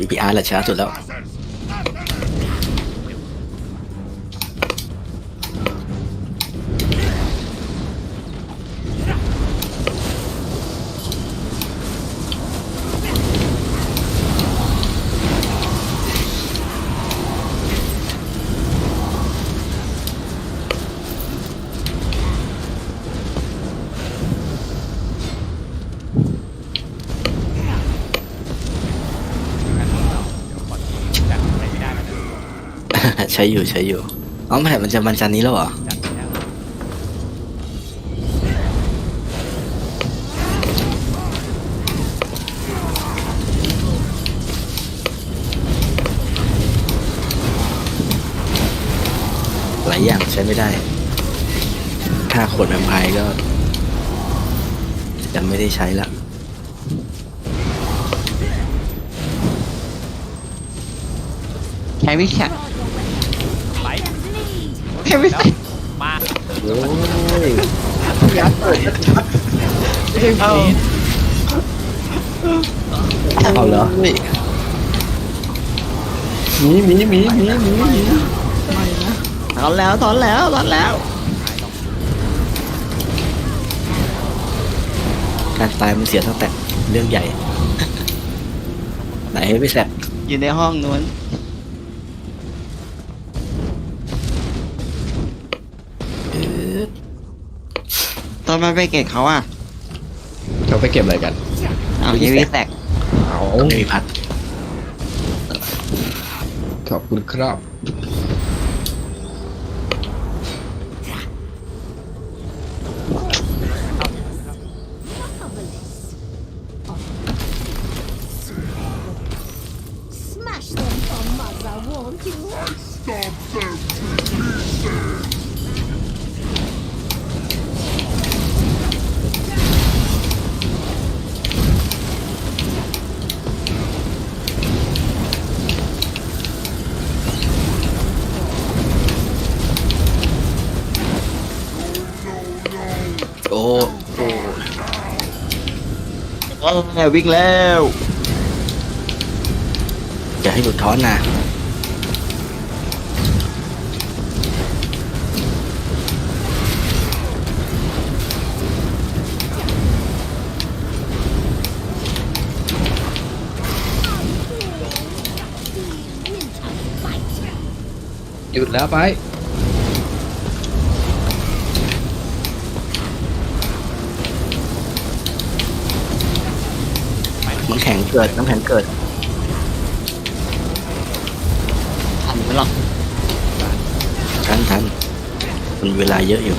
BPR แหละช้าสุดแล้ว ช้อยู่ใช้อยู่อ๋อแม่มันจะวันจันนี้แล้วเหรอจัดไปแล้วหลายอย่างใช้ไม่ได้ ถ้าขวดแวมไพร์ก็จะไม่ได้ใช้ละใช้วิชา ใช้วิแล้วชามาโอ้ยยัดเปิดชัดเอาเอาเหรอหมีหมีหมีหมีหมีหมีถอนแล้วถอนแล้วถอนแล้วการตายมันเสียตั้งแต่เรื่องใหญ่ ไหนไม่แสบอยู่ในห้องนู้น ตอนมาไปเก็บเขาอะเขาไปเก็บอะไรกัน เอาใช้วิแตกเอาไม่มีพัดขอบคุณครับ เอวิ่งแล้วอย่าให้หลุดท้อนนะหยุดแล้วไป น้ำแข็งเกิด น้ำแข็งเกิดทันไหมหรอกทันทันมันเวลาเยอะอยู่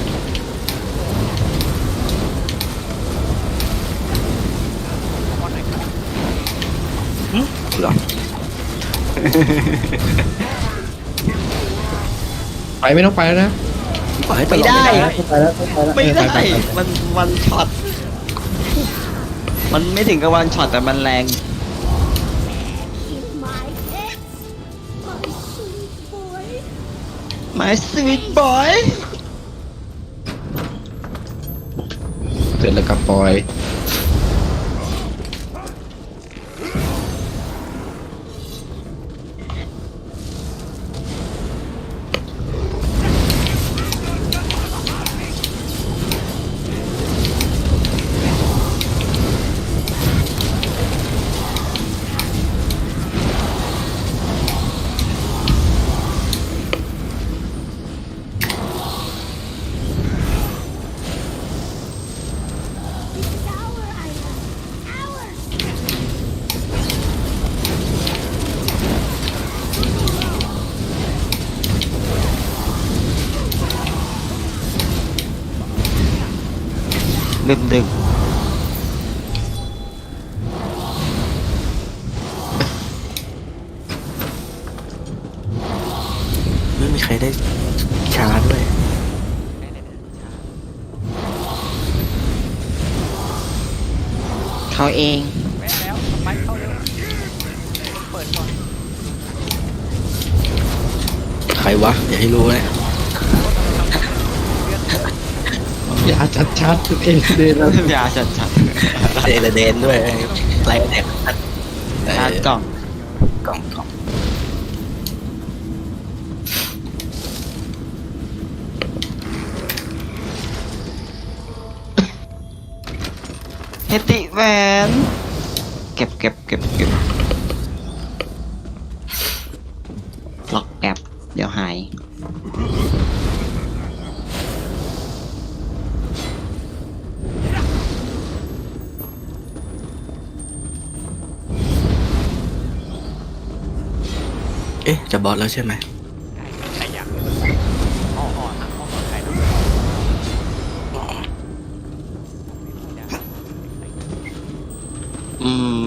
หึเหรอไปไม่ต้องไปแล้วนะปล่อยให้ตไม่ลอดได้เวลาไปแล้วไปแล้ว ไม่ได้ปปปมันวันช็อต มันไม่ถึงกับวันช็อตแต่มันแรง my ex, my sweet boy. เสร็จแล้วกับปอย ไม่มีใครได้ชาด้วยเขาเองแวะแล้วไปเข้าเร็วเปิดก่อนใครวะ อย่าให้รู้นะอย่าชัดชัดๆตัวเองเดินแล้วยาจัดจัดเดนเดนด้วยไรแดกชาร์จกล่อง กล่องกล่อง เฮติแหวนเก็บเก็บเก็บเก็บล็อกแป๊บเดี๋ยวหายเอ๊ะ จะบอสแล้วใช่ไหม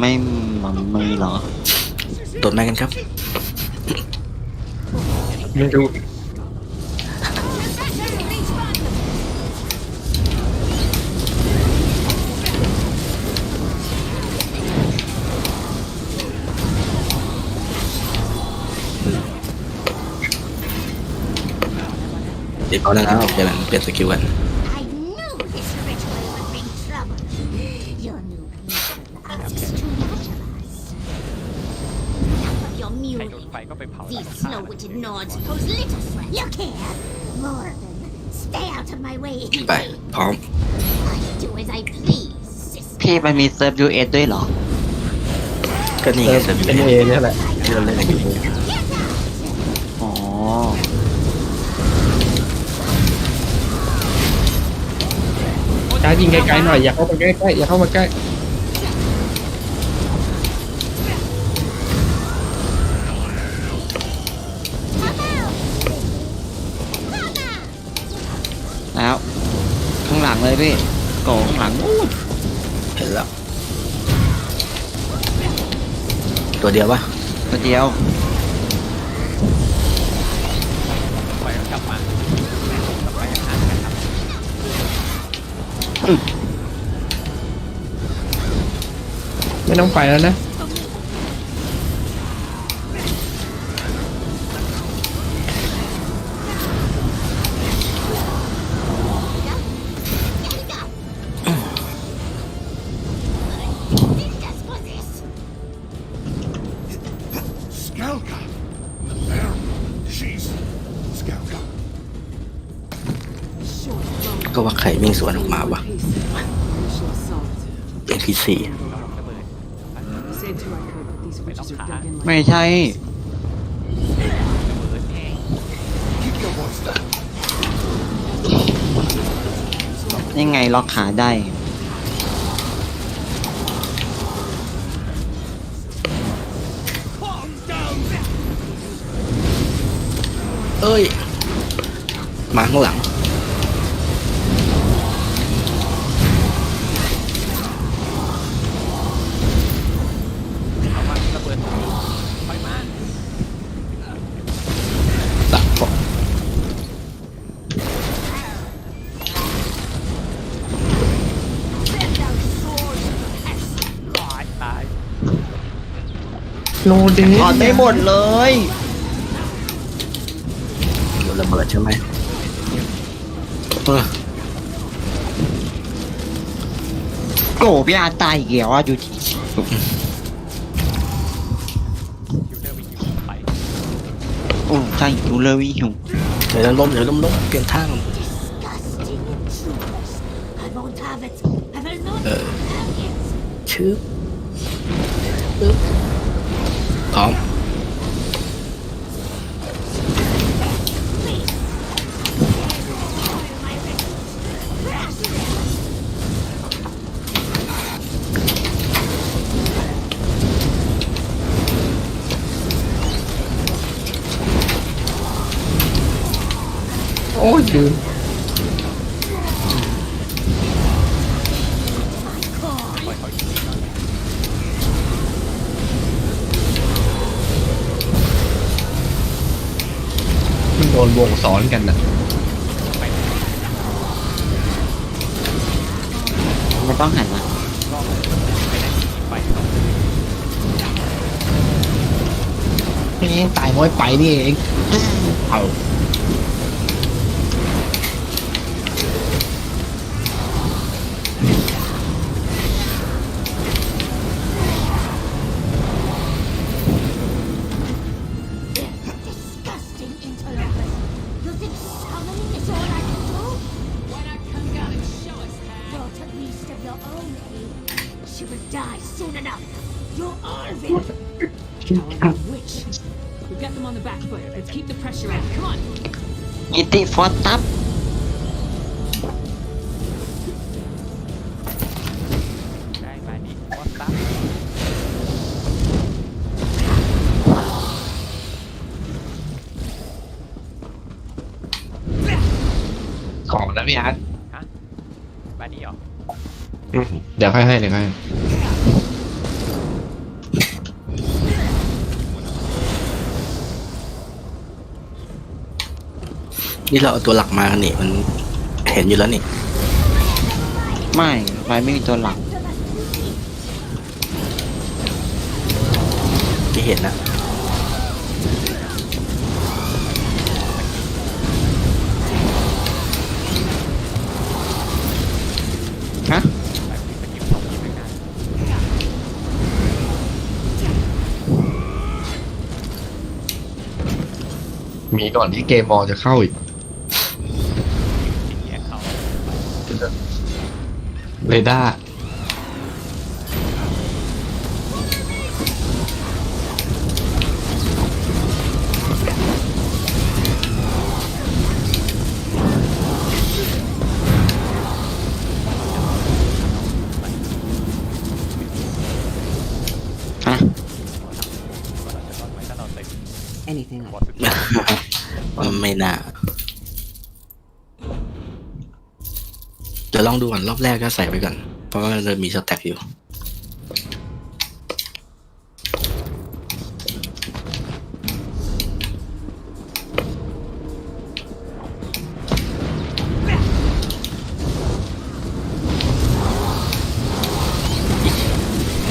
ไม่หมังมือเหรอตรวจไหมกันครับ ไม่รู้เดี๋ยวเอาแล้วนะเปลี่ยนเปลี่ยนสกิลกัน slow-witted Nords pose little threat. You care. More of them. Stay out of my way. ไป พร้อม I do as I please, sister. พี่มันมีเซิร์ฟ US ด้วยเหรอ ก็นี่เอไงอเซอร์เอ็นเอเนี่ยแหละที่เราเล่นกันอยู่อ๋อจ้ายิงไกลๆหน่อยอย่าเข้ามาใกล้ๆอย่าเข้ามาใกล้ แล้ว ข้างหลัง เลยพี่โกข้างหลังนู่นเห็นแล้ว ตัวเดียวปะตัวเดียวไฟก็กลับมากลับไปห่างกันครับไม่ต้องไปแล้วนะ ว่าใครวิ่งสวนออกมาวะ NPC ระเบิด Said to my code that these witches are dug in like ไม่ใช่ระเบิดแห้ง Keep your voice down. ยังไงล็อกขาได้ เอ้ย มาข้างหลัง โนเดนถอดได้หมดเลยโดนระเบิดใช่ไหมเออโกพี่อาตายอีกแล้วอะดูทีอยู่เดินไปอยู่ไปโอ้ใช่ดูเลยวิหิวเดี๋ยวล้มเดี๋ยวล้มล้มเปลี่ยนทาง Disgusting intruders. I won't have it. I will not Uh. have it. ชื่อปึ๊บ พร้อม โอ้ยลืมมันโดนวงสอนกันนะ ไม่ต้องหันมานี่ตายม้อยไปนี่เองเอา ฟอร์ตับได้มาดิวอสตัฟของนะพี่อาร์ตมาดิเหรอเดี๋ยวค่อยให้เดี๋ยวค่อยให้ นี่เราเอาตัวหลักมากันนี่มันเห็นอยู่แล้วนี่ไม่ไฟไม่มีตัวหลักที่เห็นนะฮะแบบมีสกิลสองยิงด้วยกันมีก่อนที่เกมมอลจะเข้าอีก เร ดี๋ยวลองดูก่อนรอบแรกก็ใส่ไปก่อน เพราะว่ามันจะมีสแต็กอยู่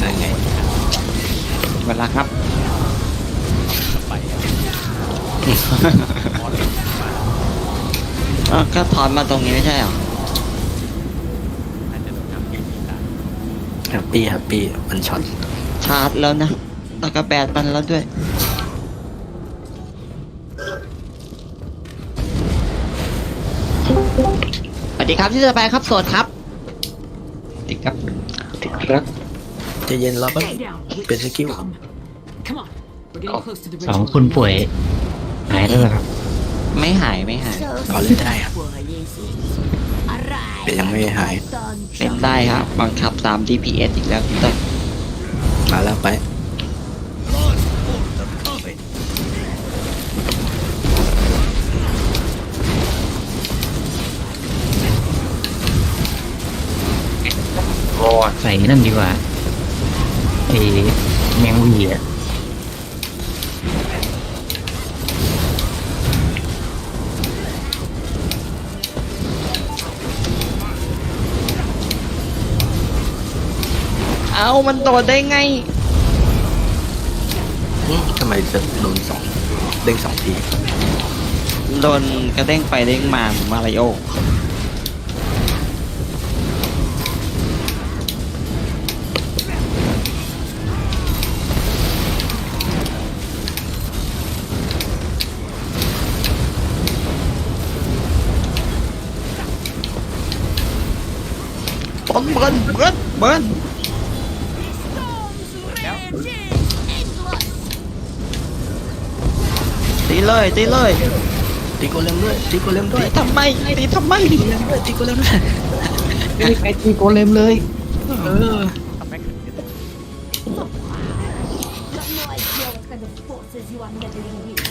นั่นไงเวลาครับ ไปอะเอ้าก็ถอนมาตรงนี้ไม่ใช่เหรอ น่าจะต้องทำทีนี้ได้ แฮ ปปี้แฮปปี้มันช็อตชาร์จแล้วนะแล้วก็แบดมันแล้วด้วย สวัสดีครับที่จะไปครับโสดครับติดครับครับจะเย็นรอแป๊บ Stay down. witch Bit of kill. scum. Come on. We're getting close to the สอง ritual. คุณป่วยหายแล้วเหรอครับ ไม่หายไม่หาย So เอาเล่นได้อะ simple, is it? Alright. แต่ยังไม่หาย Done เป็นได้ครับบังคับตาม DPS อีกแล้วพี่ต้นมาแล้วไปรอใส่นั่นดีกว่าไอ้แมงวีอะ เอามันโดดได้ไง อืมทำไมจะโดนสองเด้งสองที โดนกระเด้งไปเด้งมาเหมือนมาริโอเบิ้ลเบิ้ลเบิ้ลเบิ้ลแเลยตีเลยตีโกเลมด้วยตีโกเลมด้วตียทำไมตีทำไมตีโกเลมด้วยตีโกเลมด้วยไม่มีใครตีโกเลมเลยเออทำให้ขึ้นเยอะ Got no idea what kind of forces you are meddling with.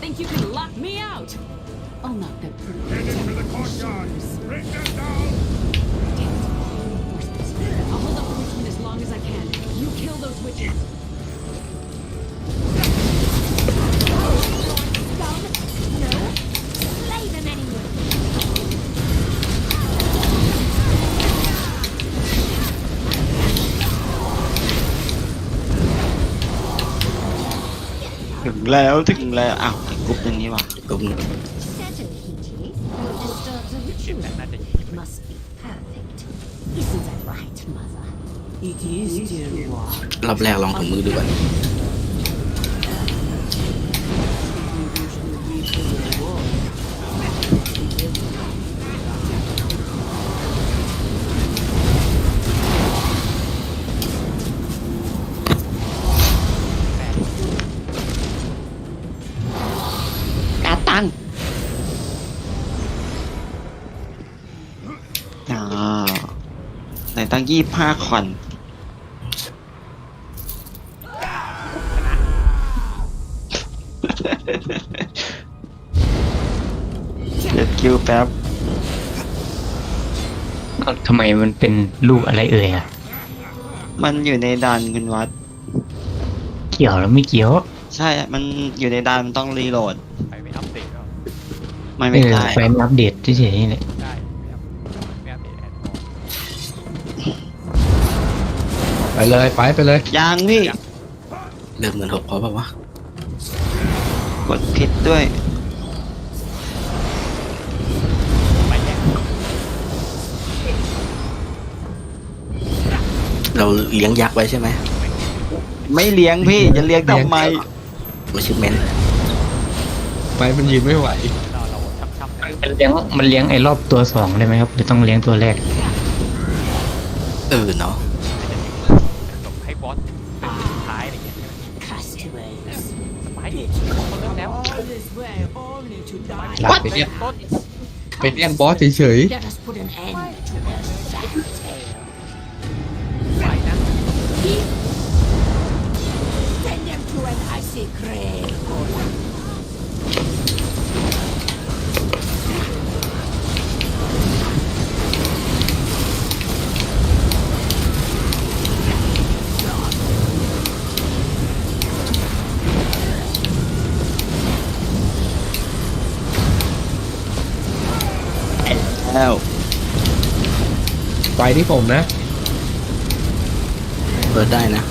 Think you can lock me out? I'll knock that pretty To the courtyard. Bring them down. reinforcements. I'll hold up the Richmond as long as I can. You kill those witches. แล้วถึงแล้วอ้าวอีกกรุ๊ปหนึงนี่หว่ากลุ่ม Settle, Hiji. You disturb the จิต ritual. แต่น่าจะยิง Must be perfect. Isn't that right, Mother? It is, dear one. รอบแรกลองถุงมือดูก่อน ยี่ห้าคอน เดี๋ยวคิวแป๊บเอ้าทำไมมันเป็นลูกอะไรเอ่ยอะมันอยู่ในด่านคุณวัด เกี่ยวแล้วไม่เกี่ยวใช่อะมันอยู่ในด่านมันต้องรีโหลด ไปไม่อัปเดตแล้วมันเอไม่อได้ แฟนอัปเดตเฉยๆนี่แหละ เลยไปไปเลย ยังพี่เริ่มเงินหกพอเปล่าวะกดผิดด้วยไปแยกเราเลี้ยงยักษ์ไว้ใช่ไหมไม่เลี้ยงพี่จะเลี้ยงทำไมมาชื่อเมนไปมันยืนไม่ไหวเราเราช้ำๆกันมันเลี้ยงมันเลี้ยงไอ้รอบตัวสองได้ไหมครับหรือต้องเลี้ยงตัวแรก เออเนาะ to die. หลับไปเนี่ยต้นไปเรียกบอสเฉย Let แล้วๆไปที่ผมนะ เปิดได้นะ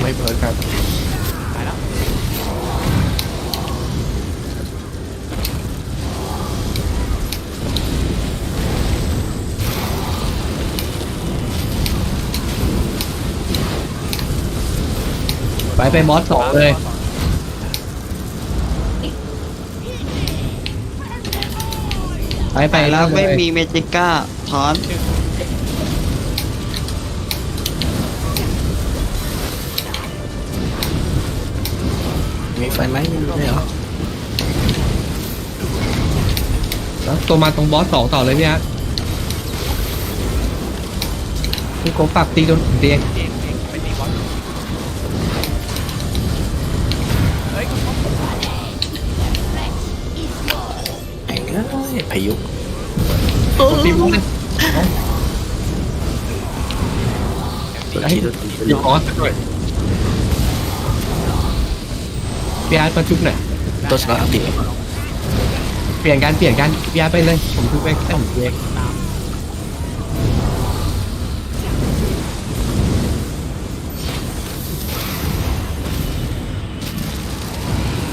ไม่เพิร์ดครับไปแล้วไปไปมอสสองเลย ไปไปไปแล้วไม่เลยมีเมจิก้าถอนมีไฟไหมไม่รู้ได้เหรอแล้วตัวมาตรงบอสสองต่อเลยพี่ฮะพี่โกฝากตีโดนเตียง พายุตีบอสเลยตัวที่ตัวที่ตีบอสด้วยพี่อาร์ตมาชุบหน่อยตัวสกัดอัพติดเปลี่ยนกันเปลี่ยนกันพี่อาร์ตไปเลย ผมชุบไปแค่ผมเอง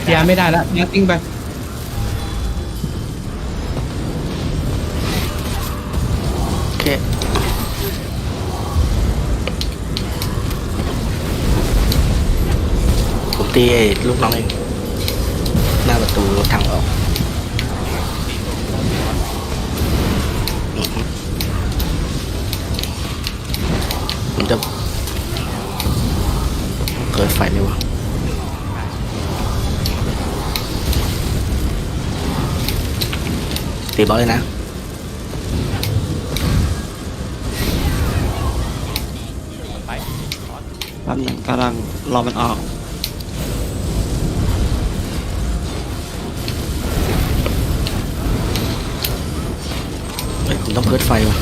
พี่อาร์ตไม่ได้แล้วพี่อาร์ตติ้งไป ตีไอ้ลูกน้องเองหน้าประตูทางออกอือฮึผมจะเกิดไฟไหมวะตีบอลเลยนะบอสแป๊บหนึงกำลังรอมันออก ผมต้องเพิร์ดไฟว่ะ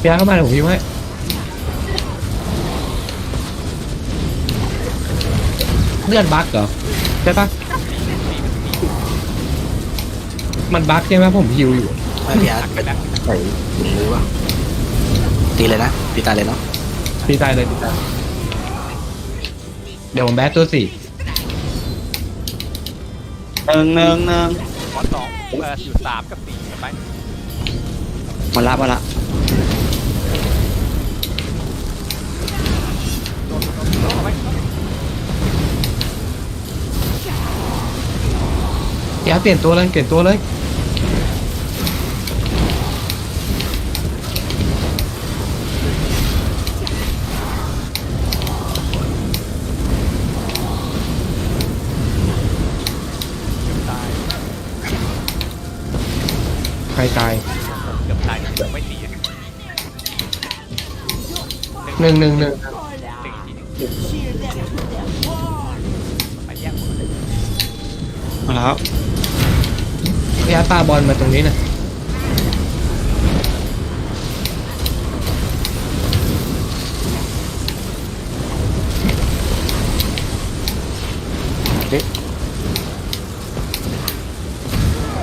พี่อาร์เข้ามาเดี๋ยวผมยิ้มให้เลื่อนบั๊กเหรอใช่ปะมันบั๊กใช่ไหมผมฮิวอยู่ ไม่พี่อาร์ตไปใส่ถุงมือว่ะตีเลยนะตีตายเลยเนาะตีตายเลยตีตายเดี๋ยวผมแบทตัวสี่หนึ่งหนึ่งหนึ่งบอสสองเอออยู่สามกับสี่ไปมาละมาละโดนโดนโดนเอาไว้พี่อาร์ตเปลี่ยนตัวเลยเปลี่ยนตัวเลย หนึ่งหนึ่งหนึ่งตึงอีกทีหนึงไปแยกหมดเลยมาแล้วพี่อาร์ตปาบอลมาตรงนี้นะ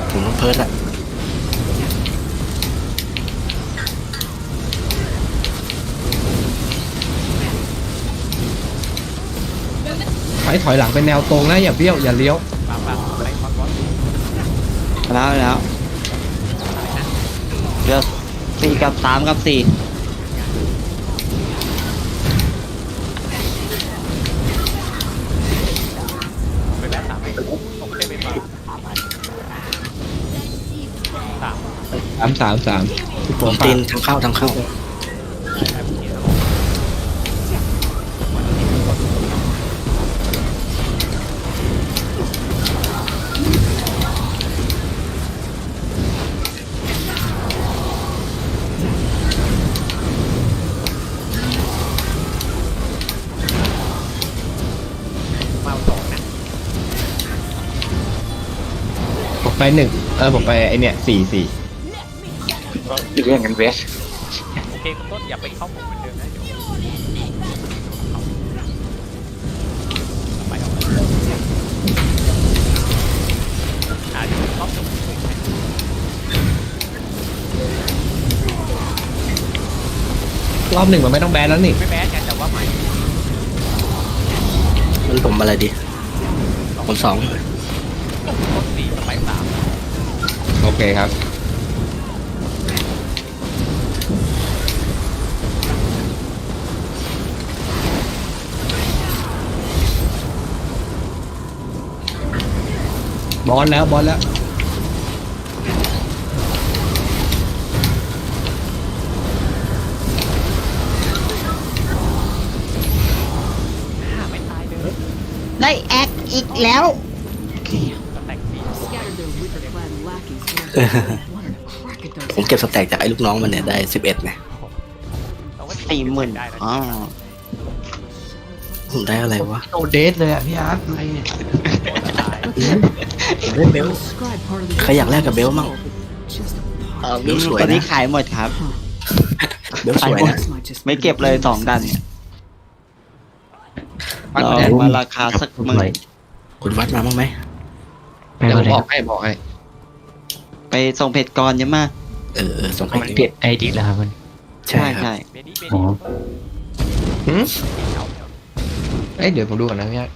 ผมต้องเพิร์ดละ อยถอยหลังเป็นแนวตรงนะอย่าเบี้ยวอย่าเลี้ยวมามาไปคอนบอสมาแล้วแล้วเลือกสี่กับสามกับสี่ไปแวะสามเองผมไม่ได้ไปมาสามสามสามสามที่ผมตีนทางเข้าทางเข้า ไปหนึ่งเออผมไปไอเนี่ยสี่สี่เรื่องกันเวสโอเคคุณต้นอย่าไปเข้าผมเหมือนเดิมนะเดี๋ยวไปเอาเลยอ่าเดี๋ยวเข้าจบรอบหนึ่งมันไม่ต้องแบนแล้วนี่ไม่แม้กันแต่ว่าใหม่มันผมอะไรดีผมสอง เคครับ บอลแล้ว บอลแล้วห้าไม่ตายเลยได้แอคอีกแล้ว ผมเก็บสแต็กจากไอ้ลูกน้องมันเนี่ยได้สิบเอ็ดเนี่ยเราก็สี่หมื่นได้นะอ๋อผมได้อะไรวะโอเดสเลยอะพี่อาร์ตอะไรเนี่ยตายผมได้เบล Describe part of the ใครอยากแลกกับเบลมั่ง just a เออเบลสวยตอนนี้นะขายหมดครับเบลสวยนะ This might just ไม่เก็บเลยสองดันเนี่ยปักเราแดงมาราคาสักหมื่นคุณวัดมาบ้างไหมไม่เดี๋ยวเป็นผมไรบอกให้บอกให้ ไปส่งเพจก่อนเยอะมากเออเออส่งเพราะให้มันเปลี่ยนไอดีแล้วครับมันใช่ครับ ใช่เบดี้เบอ๋ดี้อหืมเอาเอ้ยเดี๋ยวผมดูก่อนนะพี่อาร์ต